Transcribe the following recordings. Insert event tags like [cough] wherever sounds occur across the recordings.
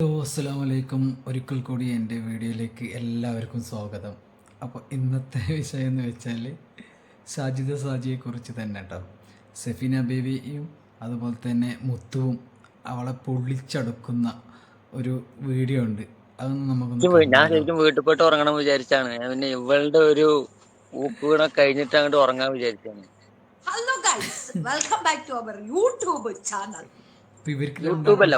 Hello അസ്സാം വലൈക്കും ഒരിക്കൽ കൂടി എന്റെ വീഡിയോയിലേക്ക് എല്ലാവർക്കും സ്വാഗതം. അപ്പോൾ ഇന്നത്തെ [laughs] വിഷയം എന്ന് വെച്ചാൽ സാജിദ സാജിയെക്കുറിച്ച് തന്നെ കേട്ടോ സെഫീന ബേബിയും അതുപോലെ തന്നെ മുത്തുവും അവളെ പൊള്ളിച്ചടുക്കുന്ന ഒരു വീഡിയോ ഉണ്ട്. അതൊന്നും നമുക്ക് ഞാൻ? ശരിക്കും വീട്ടിൽ പോയിട്ട് ഉറങ്ങണം വിചാരിച്ചാണ്. ഞാൻ പിന്നെ ഇവളുടെ ഒരു ഊപ്പുകൂടെ കഴിഞ്ഞിട്ട് അങ്ങോട്ട് ഉറങ്ങാൻ വിചാരിച്ചാണ്. Hello guys welcome back to our YouTube channel ഇവർക്ക് യൂട്യൂബ് അല്ല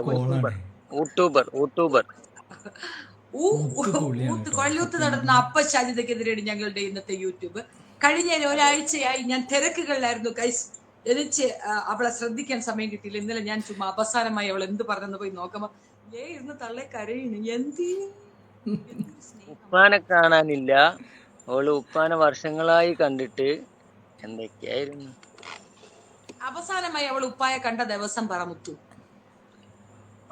കൊല്ലൂത്ത് നടന്ന അപ്പശാലിതക്കെതിരെയാണ് ഞങ്ങളുടെ ഇന്നത്തെ യൂട്യൂബ്. കഴിഞ്ഞ ഒരാഴ്ചയായി ഞാൻ തിരക്കുകളിലായിരുന്നു. ഗൈസ് എനിക്ക് അവളെ ശ്രദ്ധിക്കാൻ സമയം കിട്ടിയില്ല. ഇന്നലെ ഞാൻ ചുമ്മാ അവസാനമായി അവൾ എന്ത് പറഞ്ഞെന്ന് പോയി നോക്കുമ്പോ ലേ ഇരുന്ന് തള്ളെ കരയുന്നു എന്തിനു. ഉപ്പാനെ കാണാനില്ല. അവൾ ഉപ്പാനെ വർഷങ്ങളായി കണ്ടിട്ട് എന്തൊക്കെയായിരുന്നു? അവസാനമായി അവൾ ഉപ്പായ കണ്ട ദിവസം പറ മുത്തു.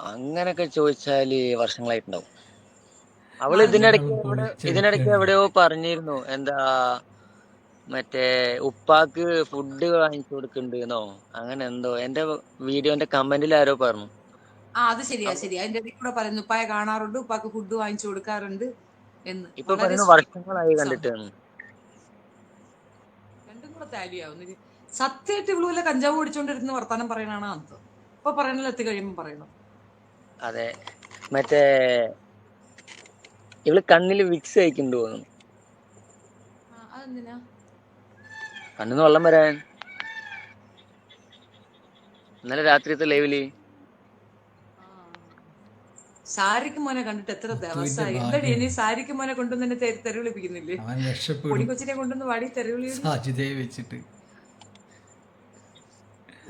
അങ്ങനൊക്കെ ചോദിച്ചാൽ വർഷങ്ങളായിട്ടുണ്ടാവും. അവൾ ആ, ഇതിനിടയ്ക്ക്. ഇതിനിടയ്ക്ക് എവിടെയോ പറഞ്ഞിരുന്നു എന്താ മറ്റേ ഉപ്പാക്ക് ഫുഡ് വാങ്ങിച്ചു കൊടുക്കണ്ടെന്നോ? അങ്ങനെ എന്തോ. എന്റെ വീഡിയോന്റെ കമന്റിൽ ആരോ പറഞ്ഞു. ആ അത് ശരിയാ ശരിയാ. അതിന്റെ ഇടയിൽ കൂടെ പറയുന്നു ഉപ്പായ കാണാറുണ്ട് ഉപ്പാക്ക് ഫുഡ് വാങ്ങിച്ചു കൊടുക്കാറുണ്ട് എന്ന്. ഇപ്പൊ പറയുന്നു വർഷങ്ങളായി കണ്ടിട്ട് രണ്ടും കൂടെ താലിയാവുന്നു സത്യമായിട്ട് ഇവൾ വല്ല കഞ്ചാവ് കുടിച്ചോണ്ടിരുന്ന് വർത്താനം പറയണാണ് അത് ഇപ്പൊ പറയണല്ലോ എത്തി കഴിയുമ്പോ പറയണം. അതെ. മറ്റേ ഇവൾ കണ്ണിൽ വിക്സ് കഴിക്കുന്നുണ്ട് തോന്നുന്നു. കണ്ണിന്ന് വെള്ളം വരാൻ. ഇന്നലെ രാത്രിയത്തെ ലൈവിൽ ആ. സാരിക്ക് മോനെ കണ്ടിട്ട് എത്ര ദിവസമായി. എന്താടി ഇനി സാരിക്ക് മോനെ കൊണ്ടുവന്ന് എന്നെ കൊണ്ടുവന്ന് വാടി തെരുവിളി സാജിദയെ വെച്ചിട്ട്.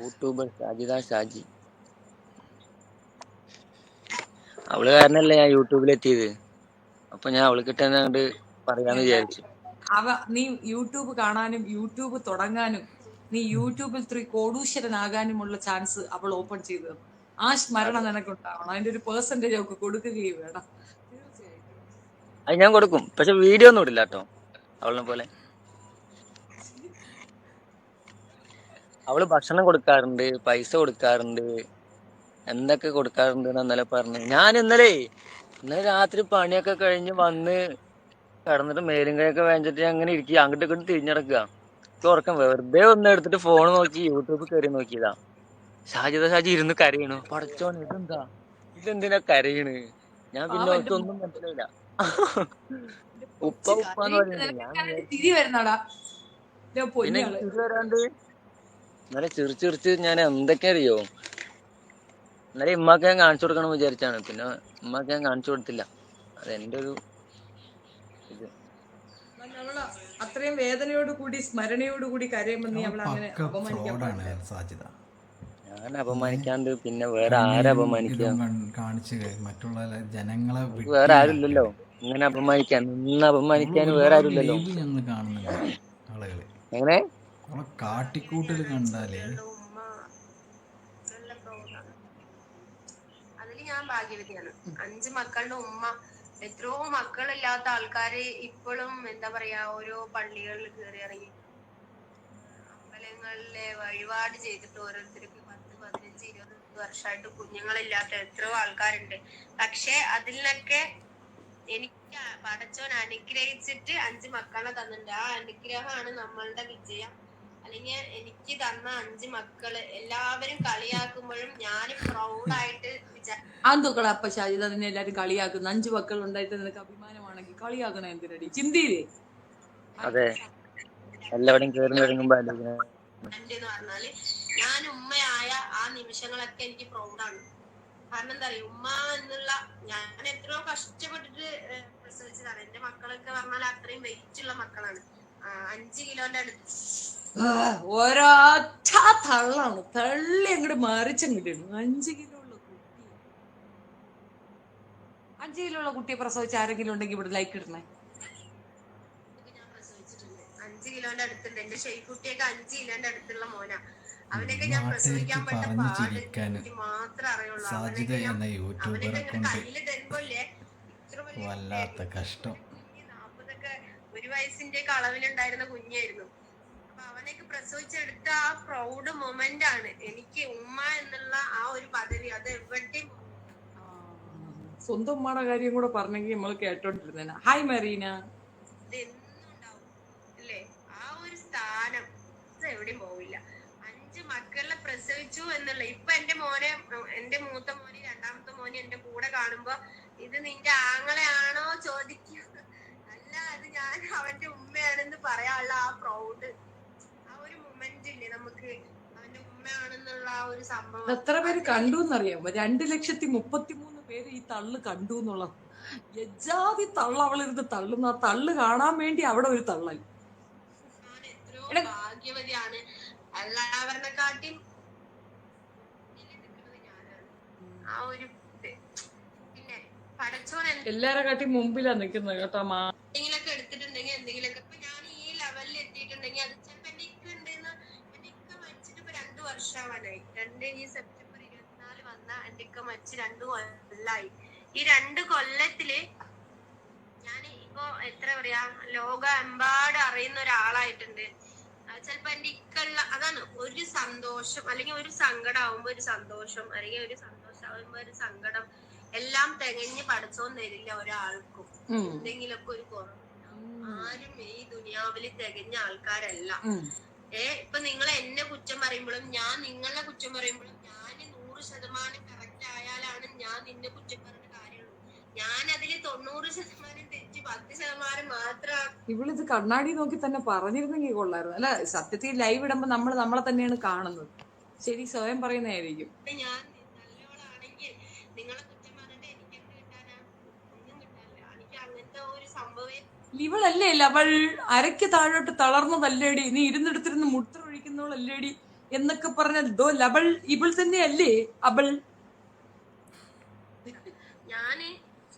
യൂട്യൂബർ ഷാജി. അവൾ കാരണല്ലേ ഞാൻ യൂട്യൂബിൽ യൂട്യൂബിലെത്തിയത്. അപ്പൊ ഞാൻ അവൾ തന്നെ അങ്ങോട്ട് പറയാന്ന് വിചാരിച്ചു. അവ നീ യൂട്യൂബ് കാണാനും യൂട്യൂബ് തുടങ്ങാനും നീ യൂട്യൂബിൽ ത്രീ കോടൂശ്വരനാകാനുമുള്ള ചാൻസ് അവൾ ഓപ്പൺ ചെയ്തു ആ സ്മരണ നിനക്കുണ്ടാവണം. അതിന്റെ ഒരു പേഴ്സന്റേജ് അവൾക്ക് കൊടുക്കുകയും വേണം. അത് ഞാൻ കൊടുക്കും. പക്ഷെ വീഡിയോ ഒന്നും ഇടില്ല കേട്ടോ അവളെ പോലെ. അവൾ ഭക്ഷണം കൊടുക്കാറുണ്ട് പൈസ കൊടുക്കാറുണ്ട്. എന്തൊക്കെ കൊടുക്കാറുണ്ട് ഇന്നലെ പറഞ്ഞു. ഞാൻ ഇന്നലെ ഇന്നലെ രാത്രി പണിയൊക്കെ കഴിഞ്ഞ് വന്ന് കിടന്നിട്ട് മേലും കൈയൊക്കെ വേഞ്ചിട്ട് അങ്ങനെ ഇരിക്കുക അങ്ങോട്ട് ഇങ്ങോട്ട് തിരിഞ്ഞടക്കുക. ഉറക്കം വെറുതെ ഒന്ന് എടുത്തിട്ട് ഫോൺ നോക്കി യൂട്യൂബ് കയറി നോക്കിയതാ. ഷാജിത ഷാജി ഇരുന്ന് കരയണു. പടച്ചോൻ ഇതെന്താ? ഇതെന്തിനാ കരയണ്? ഞാൻ പിന്നെ ഒന്നും മനസ്സിലായില്ല. ഉപ്പ ഉപ്പ എന്ന് പറയുന്നത് ഞാൻ പിന്നെ വരാണ്ട് ഇന്നലെ ഞാൻ എന്തൊക്കെ അറിയോ? ഇന്നലെ ഇമ്മക്ക് ഞാൻ കാണിച്ചു കൊടുക്കണം വിചാരിച്ചാണ്. പിന്നെ ഇമ്മക്ക് ഞാൻ കാണിച്ചു കൊടുത്തില്ല. അത് എന്റെ ഒരു ഇത്. അത്രയും വേദനയോട് കൂടി സ്മരണയോട് കൂടി കരയുമ്പോൾ നീ അവളെ അങ്ങനെ അപമാനിക്കാൻ സാജിദ. ഞാൻ അപമാനിക്കാണ്ട് പിന്നെ വേറെ ആരെ അപമാനിക്കാം അപമാനിക്കുക? ഇതും മറ്റുള്ള ജനങ്ങളെ വേറെ ആരുമില്ലല്ലോ ഇങ്ങനെ അപമാനിക്കാൻ ഇന്ന് അപമാനിക്കാൻ വേറെ ആരുമില്ലല്ലോ ഞങ്ങൾ കാണുന്നുണ്ട് ആളുകളെ. എങ്ങനെ? കാട്ടിക്കൂട്ടൽ കണ്ടാലേ അതിൽ ഞാൻ ഭാഗ്യവതിയാണ്. അഞ്ച് മക്കളുടെ ഉമ്മ. എത്രയോ മക്കളില്ലാത്ത ആൾക്കാര് ഇപ്പോഴും എന്താ പറയാ ഓരോ പള്ളികളിൽ കയറി ഇറങ്ങി അമ്പലങ്ങളിലെ വഴിപാട് ചെയ്തിട്ട് ഓരോരുത്തർക്ക് പത്ത് പതിനഞ്ച് ഇരുപത് വർഷമായിട്ട് കുഞ്ഞുങ്ങളില്ലാത്ത എത്രയോ ആൾക്കാരുണ്ട്. പക്ഷെ അതിലൊക്കെ എനിക്ക് പടച്ചോൻ അനുഗ്രഹിച്ചിട്ട് അഞ്ച് മക്കളെ തന്നിട്ടുണ്ട്. ആ അനുഗ്രഹമാണ് നമ്മളുടെ വിജയം. അല്ലെങ്കിൽ എനിക്ക് തന്ന അഞ്ച് മക്കൾ എല്ലാവരും കളിയാക്കുമ്പോഴും ഞാൻ പ്രൗഡായിട്ട് ആന്തോക്കള അപ്പ ഷാജിദ നിന്നെ എല്ലാരും കളിയാക്കുന്നു. അഞ്ചു മക്കൾ ഉണ്ടായിട്ട് നിനക്ക് അഭിമാനമാണെങ്കിൽ കളിയാക്കണ എന്തിനടി? ചിന്തിയില്ലേ? അതെ. എല്ലാവരും കേറി ഇറങ്ങുമ്പോ. എന്ന് പറഞ്ഞാൽ ഞാൻ ഉമ്മയായ ആ നിമിഷങ്ങളൊക്കെ എനിക്ക് പ്രൗഡാണ് കാരണം എന്താ പറയുക ഉമ്മ എന്നുള്ള ഞാൻ എത്രയോ കഷ്ടപ്പെട്ടിട്ട് പ്രസവിച്ചതാണ്. എന്റെ മക്കളൊക്കെ പറഞ്ഞാൽ അത്രയും വെയിറ്റ് ഉള്ള മക്കളാണ്. അഞ്ച് കിലോന്റെ അടുത്ത് ഒരൊറ്റ തള്ളാണ്. തള്ളി അങ്ങോട്ട് മറിച്ചങ്ങിട്ടാണ് അഞ്ച് കിലോ ഉള്ള കുട്ടി. അഞ്ച് കിലോ ഉള്ള കുട്ടിയെ പ്രസവിച്ച ആരെങ്കിലും ഉണ്ടെങ്കിൽ ഇവിടെ ലൈക്ക് ഇടണേ. ഒക്കെ ഞാൻ പ്രസവിച്ചിട്ടുണ്ട്. അഞ്ച് കിലോന്റെ അടുത്തുണ്ട്. എന്റെ അഞ്ച് കിലോന്റെ അടുത്തുള്ള മോനാ. അവനൊക്കെ ഞാൻ പ്രസവിക്കാൻ പെട്ട പറഞ്ഞു പാട് മാത്രം അറിയുള്ളൂ. അവനൊക്കെ ഞാൻ അവനൊക്കെ കയ്യിൽ തരുമ്പോല്ലേ ഇത്ര വലിയ വല്ലാത്ത കഷ്ടം. നാപ്പതൊക്കെ ഒരു വയസ്സിന്റെ ഒക്കെ അളവിലുണ്ടായിരുന്ന കുഞ്ഞായിരുന്നു. അവനൊക്കെ പ്രസവിച്ചെടുത്ത ആ പ്രൗഡ് മൊമെന്റ് ആണ്. എനിക്ക് ഉമ്മ എന്നുള്ള ആ ഒരു പദവി അത് എവിടെയും സ്വന്തം ഉമ്മയുടെ കാര്യം കൂടെ പറഞ്ഞെങ്കിൽ നമ്മൾ കേട്ടോണ്ടിരുന്നേനെ. ഹായ് മെറീന അല്ലേ ആ ഒരു സ്ഥാനം. എവിടെയും പോവില്ല. അഞ്ച് മക്കളെ പ്രസവിച്ചു എന്നുള്ള ഇപ്പൊ എന്റെ മോനെ എന്റെ മൂത്ത മോനെ രണ്ടാമത്തെ മോനെ എന്റെ കൂടെ കാണുമ്പോ ഇത് നിന്റെ ആങ്ങളെയാണോ ചോദിക്കുക. അല്ല അത് ഞാൻ അവന്റെ ഉമ്മയാണെന്ന് പറയാനുള്ള ആ പ്രൗഡ് ആ ഒരു മൊമെന്റ് ഇല്ലേ നമുക്ക് അവന്റെ ഉമ്മയാണെന്നുള്ള ആ ഒരു സംഭവം എത്ര പേര് കണ്ടു എന്നറിയാമോ രണ്ട് ലക്ഷത്തി മുപ്പത്തി മൂന്ന് പേര് ഈ തള്ള് കണ്ടു എന്നുള്ളത് യജാതി തള്ള് അവളിരുന്ന് തള്ളുന്ന ആ തള്ളു കാണാൻ വേണ്ടി അവിടെ ഒരു തള്ളൽ. ഞാൻ എത്രയോ ഭാഗ്യവതിയാണ്. എല്ലാവരെക്കാട്ടിയും നിൽക്കുന്നത് ഞാനാണ്. ആ ഒരു ഇത്. പിന്നെ പടച്ചോൻ എല്ലാരെ കാട്ടി മുമ്പിലാ നിക്കുന്നത് കേട്ടോ മാ എന്തെങ്കിലുമൊക്കെ എടുത്തിട്ടുണ്ടെങ്കിൽ എന്തെങ്കിലൊക്കെ ഇപ്പൊ ഞാൻ ഈ ലെവലിൽ എത്തിയിട്ടുണ്ടെങ്കിൽ അത് ഇപ്പൊ രണ്ട് ഈ സെപ്റ്റംബർ ഇരുപത്തിനാല് വന്ന എന്റെ ഇക്ക മരിച്ച് രണ്ടു കൊല്ലായി. ഈ രണ്ട് കൊല്ലത്തിൽ ഞാൻ ഇപ്പൊ എത്ര പറയാ ലോകമെമ്പാടും അറിയുന്ന ഒരാളായിട്ടുണ്ട്. ചിലപ്പോ എന്റെ ഇക്കുള്ള അതാണ് ഒരു സന്തോഷം അല്ലെങ്കിൽ ഒരു സങ്കടം ആവുമ്പോ ഒരു സന്തോഷം അല്ലെങ്കിൽ ഒരു സന്തോഷം ആവുമ്പോ ഒരു സങ്കടം. എല്ലാം തികഞ്ഞ് പഠിച്ചോന്ന് തരില്ല ഒരാൾക്കും. ഉം. എന്തെങ്കിലുമൊക്കെ ഒരു കുറവ് ആരും ഈ ദുനിയാവിൽ തികഞ്ഞ ആൾക്കാരല്ല. ഏ ഇപ്പൊ നിങ്ങൾ എന്നെ കുറ്റം പറയുമ്പോഴും ഞാൻ നിങ്ങളെ കുറ്റം പറയുമ്പോഴും ഞാൻ നൂറ് ശതമാനം കറക്റ്റ് ആയാലാണ് ഞാൻ നിന്നെ കുറ്റം പറഞ്ഞ കാര്യമുള്ളൂ. ഞാൻ അതിൽ തൊണ്ണൂറ് ശതമാനം തെറ്റ് പത്ത് ശതമാനം മാത്രം ഇവളിത് കണ്ണാടി നോക്കി തന്നെ പറഞ്ഞിരുന്നെങ്കിൽ കൊള്ളായിരുന്നു. അല്ല സത്യത്തിൽ ലൈവ് ഇടുമ്പോ നമ്മൾ നമ്മളെ തന്നെയാണ് കാണുന്നത്. ശരി സ്വയം പറയുന്നതായിരിക്കും. ഞാൻ നല്ലവളാണെങ്കിൽ നിങ്ങളെ കുറ്റം പറഞ്ഞിട്ട് എനിക്ക് എന്ത് കിട്ടാനാ ഒന്നും കിട്ടാനില്ല എനിക്ക് അങ്ങനത്തെ ഒരു സംഭവം ഇവളല്ലേ അവൾ അരയ്ക്ക് താഴോട്ട് തളർന്നതല്ലേടി? നീ ഇരുന്നെടുത്തിരുന്ന് മുട്ടൊഴിക്കുന്നവളല്ലേടി എന്നൊക്കെ പറഞ്ഞ ദോ ലവൾ ഇവൾ തന്നെയല്ലേ അവൾ? ഞാൻ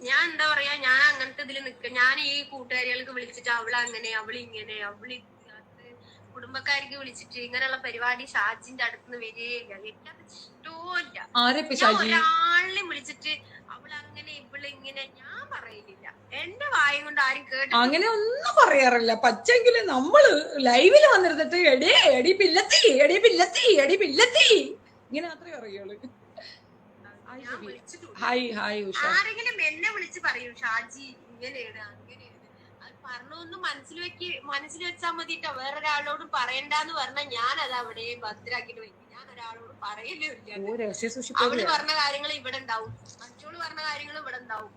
ഞാൻ എന്താ പറയാ ഞാൻ അങ്ങനത്തെ ഇതിൽ നിക്ക ഞാൻ ഈ കൂട്ടുകാരികൾക്ക് വിളിച്ചിട്ട് അവൾ അങ്ങനെ അവൾ ഇങ്ങനെ അവൾ ഇത് കുടുംബക്കാർക്ക് വിളിച്ചിട്ട് ഇങ്ങനെയുള്ള പരിപാടി ഷാജിന്റെ അടുത്തുനിന്ന് വരികയില്ല. എനിക്കത് ഇഷ്ടവും ഇല്ല ഒരാളിനെ വിളിച്ചിട്ട് അങ്ങനെ ഇവളിങ്ങനെ ഞാൻ പറയില്ല എന്റെ വായും കൊണ്ട് ആരും കേട്ടു അങ്ങനെ ഒന്നും പറയാറില്ല. പച്ചെങ്കിൽ നമ്മൾ ലൈവിൽ വന്നിരുന്നിട്ട് എടേ എടി പില്ലത്തി എടി പില്ലത്തി എടി പില്ലത്തി. ഇങ്ങനെ മാത്രമേ അറിയുള്ളൂ ഹായ് ഹായ് ഉഷ. ആരെങ്കിലും എന്നെ വിളിച്ച് പറയൂ. ഷാജി ഇങ്ങനെയാണ് അങ്ങനെയാണ്. അത് പറഞ്ഞൊന്ന് മനസ്സിൽ വെക്കി മനസ്സിൽ വെച്ചാൽ മതിട്ടോ. വേറൊരാളോട് പറയണ്ടെന്ന് പറഞ്ഞാൽ ഞാൻ അത് അവിടെ ഭദ്രാക്കിട്ട് വെക്കും. ഒരാളോട് പറയലില്ല അവൾ പറഞ്ഞ കാര്യങ്ങൾ ഇവിടെ ഉണ്ടാവും. മറ്റോൾ പറഞ്ഞ കാര്യങ്ങൾ ഇവിടെ ഉണ്ടാവും.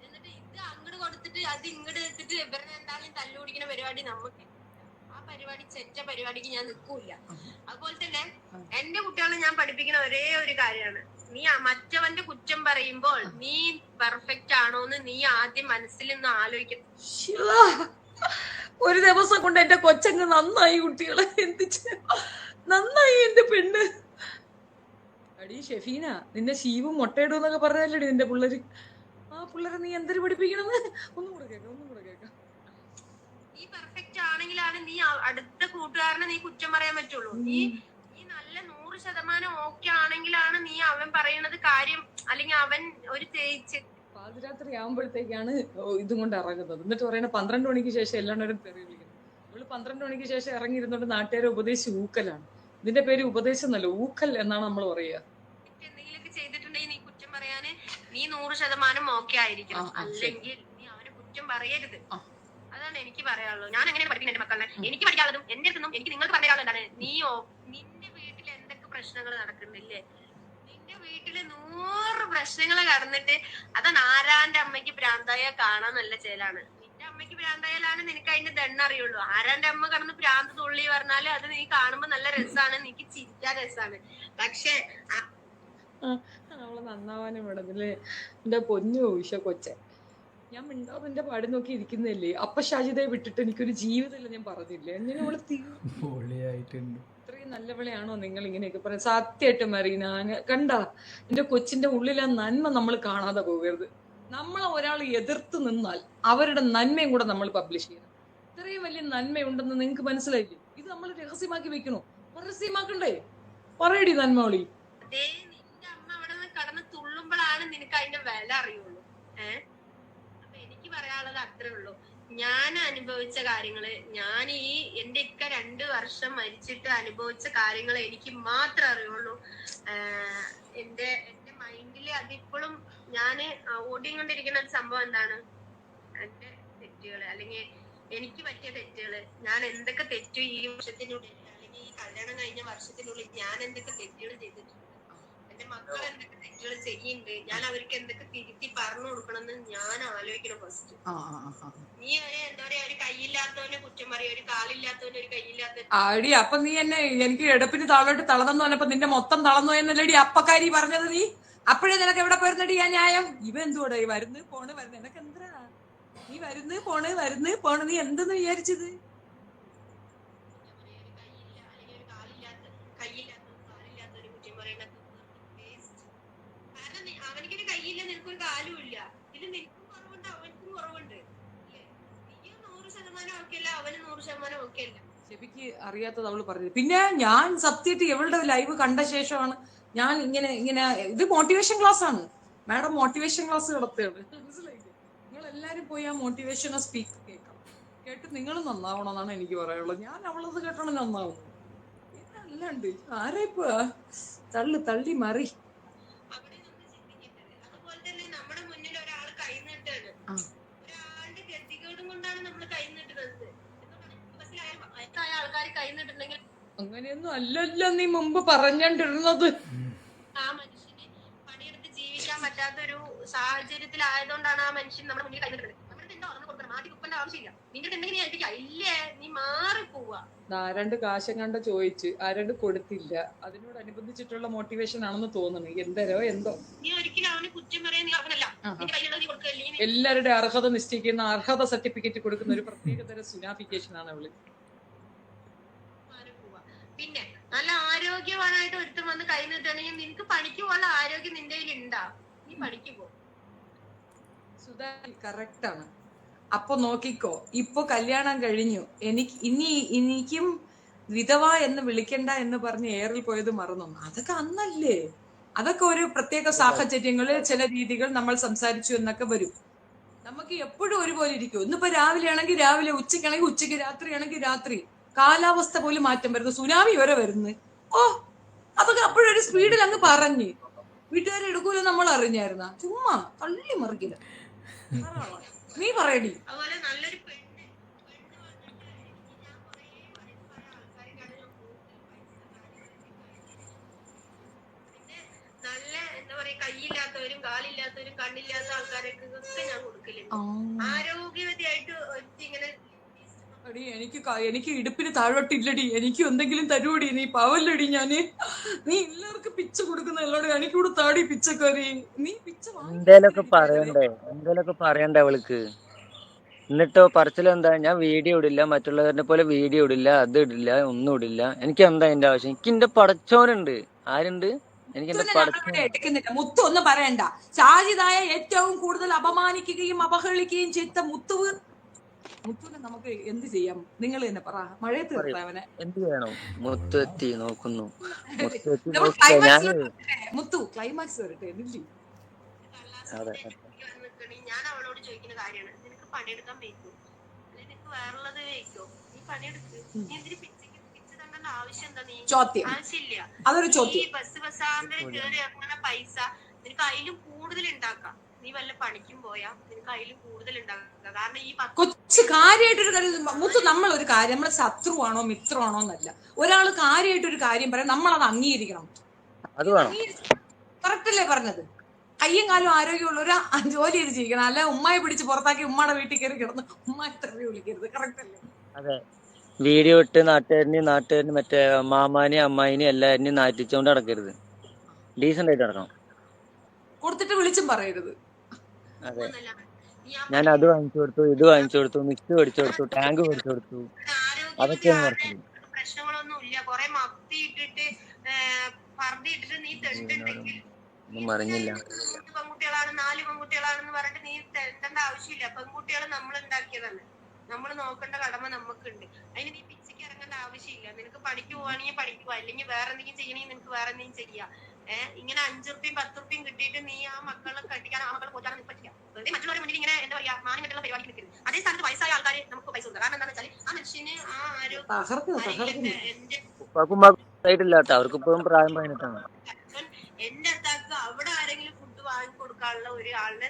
എന്നിട്ട് ഇത് അങ്ങോട്ട് കൊടുത്തിട്ട് അത് ഇങ്ങോട്ട് എടുത്തിട്ട് ഇവരുടെ എന്തായാലും തല്ലുപിടിക്കുന്ന പരിപാടി നമുക്ക് ആ പരിപാടി ചെറ്റ പരിപാടിക്ക് ഞാൻ നിൽക്കൂല അതുപോലെ തന്നെ എന്റെ കുട്ടികളെ ഞാൻ പഠിപ്പിക്കുന്ന ഒരേ ഒരു കാര്യമാണ്. നീ മറ്റവന്റെ കുറ്റം പറയുമ്പോൾ നീ പെർഫെക്റ്റ് ആണോന്ന് നീ ആദ്യം മനസ്സിൽ നിന്ന് ആലോചിക്കുന്നു ഒരു ദിവസം കൊണ്ട് എന്റെ കൊച്ചങ്ങ് നന്നായി കുട്ടികളെ. എന്ത് ചെയ്യ- നന്നായി എന്റെ പെണ്ണ്. അടി ഷെഫീന നിന്നെ ശീവും മുട്ടയിടും എന്നൊക്കെ പറഞ്ഞല്ലേ നിന്റെ പിള്ളേര്? ആ പിള്ളേരെ നീ എന്തൊരു പഠിപ്പിക്കണമെന്ന് ഒന്നും കൂടെ കേൾക്കാം ഒന്നും കൂടെ കേൾക്കാം. നീ പെർഫെക്റ്റ് ആണെങ്കിലാണ് നീ അടുത്ത കൂട്ടുകാരനെ നീ കുറ്റം പറയാൻ പറ്റുള്ളൂ. നീ നീ നല്ല നൂറ് ശതമാനം ഓക്കെ ആണെങ്കിലാണ് നീ അവൻ പറയുന്നത് കാര്യം അല്ലെങ്കിൽ അവൻ ഒരു തേച്ച് പാതിരാത്രി ആകുമ്പോഴത്തേക്കാണ് ഇതും കൊണ്ട് ഇറങ്ങുന്നത്. എന്നിട്ട് പറയണ പന്ത്രണ്ട് മണിക്ക് ശേഷം എല്ലാവരും തെറി വിളിക്കുന്നത് ഇവൾ പന്ത്രണ്ട് മണിക്ക് ശേഷം ഇറങ്ങിയിരുന്നോണ്ട് നാട്ടുകാരെ ഉപദേശിച്ച് ഊക്കലാണ്. ഇതിന്റെ പേര് ഉപദേശം എന്നല്ല ഊക്കൽ എന്നാണ് നമ്മൾ പറയുക. എന്തെങ്കിലുമൊക്കെ ചെയ്തിട്ടുണ്ടെങ്കിൽ നീ കുറ്റം പറയാന് നീ നൂറ് ശതമാനം ഓക്കെ ആയിരിക്കണം. അല്ലെങ്കിൽ നീ അവനെ കുറ്റം പറയരുത്. അതാണ് എനിക്ക് പറയാനുള്ളത്. ഞാൻ അങ്ങനെ പഠിക്കുന്ന എന്റെ മക്കളെ? എനിക്ക് പഠിക്കാനുള്ളതും എന്റെ അടുത്തും എനിക്ക് നിങ്ങൾക്ക് പറയാനുള്ളതാണ് നീ നിന്റെ വീട്ടിൽ എന്തൊക്കെ പ്രശ്നങ്ങൾ നടക്കുന്നില്ലേ? നിന്റെ വീട്ടിൽ നൂറ് പ്രശ്നങ്ങൾ കടന്നിട്ട് അതാണ് ആരാന്റെ അമ്മയ്ക്ക് ഭ്രാന്തായ കാണാൻ നല്ല ചേലാണ്. അമ്മയ്ക്ക് ഭ്രാന്തായാലാണ് നിനക്ക് അതിന്റെ ദണ്ണ അറിയുള്ളൂ. ആരാന്റെ അമ്മ കടന്ന് ഭ്രാന്ത് തുള്ളി പറഞ്ഞാൽ അത് നീ കാണുമ്പോ നല്ല രസാണ് നിനക്ക് ചിരിക്കാൻ രസാണ്. പക്ഷെ അവൾ നന്നാവാനും വിടുന്നില്ലേ എന്റെ പൊന്നു ഉഷ കൊച്ചെ. ഞാൻ മിണ്ടാതെ എന്റെ പാടി നോക്കി ഇരിക്കുന്നില്ലേ അപ്പൊ ഷാജിദയെ വിട്ടിട്ട് എനിക്കൊരു ജീവിതമില്ല ഞാൻ പറഞ്ഞില്ലേ? എങ്ങനെ അവൾ തീർന്നു ഇത്രയും നല്ല വിളയാണോ നിങ്ങൾ ഇങ്ങനെയൊക്കെ പറയുന്നത്? സത്യമായിട്ട് മറീന അങ്ങ് കണ്ട? എന്റെ കൊച്ചിന്റെ ഉള്ളിലെ നന്മ നമ്മൾ കാണാതെ പോകരുത്. നമ്മളെ ഒരാൾ എതിർത്ത് നിന്നാൽ അവരുടെ നന്മയും കൂടെ നമ്മൾ പബ്ലിഷ് ചെയ്യണം. ഇത്രയും വലിയ നന്മയുണ്ടെന്ന് നിങ്ങൾക്ക് മനസ്സിലായില്ലേ? ഇത് നമ്മൾ രഹസ്യമാക്കി വെക്കണോ? പരസ്യമാക്കണ്ടേ? പറയടി നന്മോളി നിന്റെ അമ്മ അവിടെ നിന്ന് കടന്ന് തുള്ളുമ്പോഴാണ് നിനക്ക് അതിന്റെ വില അറിയുള്ളൂ. ഏഹ് അപ്പൊ എനിക്ക് പറയാനുള്ളത് അത്രേ ഉള്ളൂ. ഞാൻ അനുഭവിച്ച കാര്യങ്ങൾ ഞാൻ ഈ എന്റെ ഇക്ക രണ്ട് വർഷം മരിച്ചിട്ട് അനുഭവിച്ച കാര്യങ്ങൾ എനിക്ക് മാത്രമേ അറിയുള്ളൂ. എന്റെ എന്റെ മൈൻഡിൽ അതിപ്പോഴും ഞാൻ ഓടിക്കൊണ്ടിരിക്കുന്ന ഒരു സംഭവം എന്താണ്? എന്റെ തെറ്റുകൾ അല്ലെങ്കിൽ എനിക്ക് പറ്റിയ തെറ്റുകൾ ഞാൻ എന്തൊക്കെ തെറ്റു ഈ വർഷത്തിനുള്ളിൽ അല്ലെങ്കിൽ ഈ കല്യാണം കഴിഞ്ഞ വർഷത്തിനുള്ളിൽ ഞാൻ എന്തൊക്കെ തെറ്റുകൾ ചെയ്തിട്ടുണ്ട്? എന്റെ മക്കൾ എന്തൊക്കെ തെറ്റുകൾ ചെയ്യുന്നുണ്ട്? ഞാൻ അവർക്ക് എന്തൊക്കെ തിരുത്തി പറഞ്ഞു കൊടുക്കണമെന്ന് ഞാൻ ആലോചിക്കണം ഫസ്റ്റ്. നീ ഒരു എന്താ പറയാ ഒരു കൈയില്ലാത്തവനെ കുറ്റം പറയും ഒരു കാലില്ലാത്തവന് ഒരു കൈയില്ലാത്ത ആടി അപ്പൊ നീ എന്നെ എനിക്ക് എടുപ്പിന് താഴോട്ട് തളർന്നു പറഞ്ഞപ്പോ നിന്റെ മൊത്തം തളർന്നു എന്നല്ലടി അപ്പക്കാരി പറഞ്ഞത് നീ? അപ്പോഴേ നിനക്ക് എവിടെ പോയിരുന്നടി ആ ന്യായം ഇവ എന്തുകൂടെ വരുന്ന് പോണ് വരുന്ന്. നിനക്ക് എന്താ നീ വരുന്ന് പോണ് വരുന്ന് പോണ്. നീ എന്തെന്ന് വിചാരിച്ചത്? ഷെബിക്ക് അറിയാത്തത് അവൾ പറഞ്ഞത്. പിന്നെ ഞാൻ സത്യത്തിൽ എവളുടെ ലൈവ് കണ്ട ശേഷമാണ് ഞാൻ ഇങ്ങനെ ഇങ്ങനെ ഇത് മോട്ടിവേഷൻ ക്ലാസ് ആണ്. മാഡം മോട്ടിവേഷൻ ക്ലാസ് നടത്തുകയാണ് മനസ്സിലായില്ലേ? നിങ്ങൾ എല്ലാവരും പോയി ആ മോട്ടിവേഷനോ സ്പീക്ക് കേൾക്കാം കേട്ട് നിങ്ങൾ നന്നാവണം എന്നാണ് എനിക്ക് പറയാനുള്ളത്. ഞാൻ അവളത് കേട്ടണം നന്നാവും അല്ലാണ്ട് ആരായിപ്പോ തള്ളു തള്ളി മറി? ആ. അങ്ങനെയൊന്നും അല്ലല്ലോ നീ മുമ്പ് പറഞ്ഞോണ്ടിരുന്നത് ആ മനുഷ്യന് പണിയെടുത്ത് ജീവിക്കാൻ പറ്റാത്ത ഒരു സാഹചര്യത്തിലായതുകൊണ്ടാണ് ആ മനുഷ്യൻ നമ്മുടെ മുന്നിൽ കൈ നീട്ടുന്നത്. നമ്മുടെ എന്താ പറഞ്ഞു കൊടുക്കണം? മാറ്റി കുപ്പന്റെ ആവശ്യമില്ല നിന്റെ എന്തെങ്കിലും ഞാൻ ഏൽപ്പിക്കാം ഇല്ലേ? നീ മാറി പോവാ രണ്ട് കാശം കണ്ട ചോദിച്ച് ആരണ്ട് കൊടുത്തില്ല. അതിനോടനുബന്ധിച്ചിട്ടുള്ള മോട്ടിവേഷൻ ആണെന്ന് തോന്നുന്നു. എന്തരോ എന്തോ. നീ ഒരിക്കലും അവന് കുറ്റം പറയാൻ അവനല്ല എല്ലാവരുടെ അർഹത നിശ്ചയിക്കുന്ന അർഹത സർട്ടിഫിക്കറ്റ് കൊടുക്കുന്ന ഒരു പ്രത്യേകതര സുനാഫിക്കേഷൻ ആണ് അവൾ. പിന്നെ നല്ല ആരോഗ്യവാനായിട്ട് ഒരുത്തും വന്ന് കൈ നീട്ടുകയാണെങ്കിൽ നിനക്ക് പണിക്ക് പോകാനുള്ള ആരോഗ്യം നിന്റെ കയ്യിൽ ഉണ്ടാ നീ പണിക്ക് പോ. സുധാ കറക്റ്റ് ആണ് അപ്പൊ നോക്കിക്കോ ഇപ്പൊ കല്യാണം കഴിഞ്ഞു. എനിക്ക് ഇനി എനിക്കും വിധവ എന്ന് വിളിക്കണ്ട എന്ന് പറഞ്ഞ് ഏറിൽ പോയത് മറന്നു. അതൊക്കെ അന്നല്ലേ? അതൊക്കെ ഒരു പ്രത്യേക സാഹചര്യങ്ങളിൽ ചില രീതികൾ നമ്മൾ സംസാരിച്ചു എന്നൊക്കെ വരും. നമുക്ക് എപ്പോഴും ഒരുപോലെ ഇരിക്കും. ഇന്നിപ്പോ രാവിലെ ആണെങ്കിൽ രാവിലെ ഉച്ചയ്ക്കാണെങ്കിൽ ഉച്ചയ്ക്ക് രാത്രി ആണെങ്കിൽ രാത്രി. കാലാവസ്ഥ പോലും മാറ്റം വരുന്നു. സുനാമി വരെ വരുന്നു. ഓ അതൊക്കെ അപ്പോഴൊരു സ്പീഡിൽ അങ്ങ് പറഞ്ഞ്. വീട്ടുകാരെ എടുക്കൂല നമ്മൾ അറിഞ്ഞായിരുന്ന? ചുമ്മാ തള്ളി മറിക്കില്ല. നീ പറയടി. അതുപോലെ നല്ലൊരു നല്ല എന്താ കൈയില്ലാത്തവരും കാലില്ലാത്തവരും കണ്ണില്ലാത്ത ആൾക്കാരൊക്കെ ഞാൻ കൊടുക്കലുണ്ട് ആരോഗ്യവതിയായിട്ട് ഇങ്ങനെ അടി എനിക്ക് എനിക്ക് ഇടുപ്പിന് താഴോട്ടില്ലടി. എനിക്ക് എന്തെങ്കിലും തരുവടി? നീ പാവല്ലടി ഞാൻ. നീ എല്ലാവർക്കും പിച്ച കൊടുക്കുന്ന എല്ലാവരും എനിക്കൂടെ താടി പിച്ചക്കാരി നീ പിച്ച എന്തേലൊക്കെ പറയണ്ടേ? എന്തേലൊക്കെ പറയണ്ടേ അവൾക്ക്? എന്നിട്ടോ പറച്ചിലെന്താ? ഞാൻ വീഡിയോ ഇടില്ല മറ്റുള്ളവരെ പോലെ വീഡിയോ ഇടില്ല അത് ഇടില്ല ഒന്നും ഇടില്ല. എനിക്ക് എന്താ എന്റെ ആവശ്യം? എനിക്ക് എന്റെ പടച്ചോനുണ്ട്. ആരുണ്ട്? മുത്തു ഒന്നും പറയണ്ട. സാജിതായ ഏറ്റവും കൂടുതൽ അപമാനിക്കുകയും അപഹരിക്കുകയും ചെയ്ത മുത്തുവ് മുത്തുവിനെ നമുക്ക് എന്ത് ചെയ്യാം? നിങ്ങൾ തന്നെ പറ. മഴയത്ത് തീർത്തവനെ അവനെ. എന്ത് ചെയ്യണം നോക്കുന്നു. നോക്കിയാ ഞാൻ ക്ലൈമാക്സ് മുത്തു ക്ലൈമാക്സ് വരട്ടെ എന്നില്ലേ ഞാൻ അവളോട് ചോദിക്കുന്ന കാര്യമാണ്. നിനക്ക് പണിയെടുക്കാൻ വയ്ക്കോ? അല്ലെങ്കിൽ നിനക്ക് വേറുള്ളത് വയ്ക്കോ? നീ പണിയെടുക്ക്. നീ എന്തിന് പിച്ചക്ക് പിച്ച തണ്ടേണ്ട ആവശ്യം എന്താ നീ? ചോദ്യം. ആവശ്യമില്ല. അതൊരു ഈ ചോദ്യം. ബസ് കയറി ഇറങ്ങുന്ന പൈസ നിനക്ക് അതിലും കൂടുതൽ ഉണ്ടാക്കാം. നീ വല്ല പണിക്കും പോയാ നിനക്ക് അതിൽ കൂടുതൽ ഉണ്ടാക്കാം കാരണം ഈ കൊച്ചു കാര്യമായിട്ടൊരു കാര്യം മുത്തു നമ്മൾ ഒരു കാര്യം നമ്മളെ ശത്രുവാണോ മിത്രമാണോ എന്നല്ല. ഒരാൾ കാര്യമായിട്ടൊരു കാര്യം പറയാം നമ്മൾ അത് അംഗീകരിക്കണം കറക്റ്റല്ലേ പറഞ്ഞത്? കയ്യും കാലും ആരോഗ്യമുള്ള ഒരു ജോലി ചെയ്ത് ജീവിക്കണം. അല്ല ഉമ്മയെ പിടിച്ച് പുറത്താക്കി ഉമ്മയുടെ വീട്ടിൽ കയറി കിടന്ന് ഉമ്മ തെറി വിളിക്കരുത്. കറക്റ്റ് അല്ലേ? അതെ. വീഡിയോ ഇട്ട് നാട്ടുകാരനെയും നാട്ടുകാരന് മറ്റേ മാമാനെയും അമ്മായിനെയും എല്ലാവരെയും നാറ്റിച്ചുകൊണ്ട് നടക്കരുത്. ഡീസന്റ് ആയിട്ട് നടക്കണം. കൊടുത്തിട്ട് വിളിച്ചും പറയരുത്. അതെ. ഞാൻ അത് വാങ്ങിച്ചു കൊടുത്തു ഇത് വാങ്ങിച്ചു കൊടുത്തു മിക്സ് മേടിച്ചു കൊടുത്തു ടാങ്ക് മേടിച്ചു കൊടുത്തു. അതൊക്കെയാണ് കൊറേ മത്തി ഇട്ടിട്ട് പറതി ഇട്ടിട്ട് നീ തെണ്ടുണ്ടെങ്കിൽ ഒന്നും അറിഞ്ഞില്ല പെൺകുട്ടികളാണ് നാല് പെൺകുട്ടികളാണെന്ന് പറഞ്ഞിട്ട് നീ തെണ്ടേണ്ട ആവശ്യമില്ല. പെൺകുട്ടികൾ നമ്മൾ ഉണ്ടാക്കിയതാണ് നമ്മൾ നോക്കേണ്ട കടമ നമുക്കുണ്ട്. അതിന് നീ പിച്ചയ്ക്ക് ഇറങ്ങേണ്ട ആവശ്യമില്ല. നിനക്ക് പണിക്ക് പോവാണെങ്കിൽ പണിക്ക് പോവാ. അല്ലെങ്കിൽ വേറെ എന്തെങ്കിലും ചെയ്യണമെങ്കിൽ നിനക്ക് വേറെ എന്തെങ്കിലും ചെയ്യാം. ഏഹ് ഇങ്ങനെ അഞ്ചു റുപ്യയും പത്ത് റുപ്യയും കിട്ടിയിട്ട് നീ ആ മക്കളെ കട്ടിക്കാൻ ആ മക്കളെ പോറ്റാൻ പറ്റില്ല വെറുതെ മറ്റുള്ളവരെ മുന്നിൽ ഇങ്ങനെ എന്താ പറയാ മാനമായിട്ടുള്ള പരിപാടിക്ക് നിൽക്കരുത്. അതേ സ്ഥാനത്ത് വയസ്സായ ആൾക്കാർ നമുക്ക് പൈസ കൊടുക്കുക കാരണം എന്താണെന്ന് വെച്ചാൽ ആ മനുഷ്യന് ആ ആരോഗ്യം അവർക്ക് ഇപ്പോഴും പ്രായം പതിനെട്ടാണ്. എന്റെ അത്താക്ക് അവിടെ ആരെങ്കിലും ഫുഡ് വാങ്ങിക്കൊടുക്കും കൊടുക്കാനുള്ള ഒരു ആളിനെ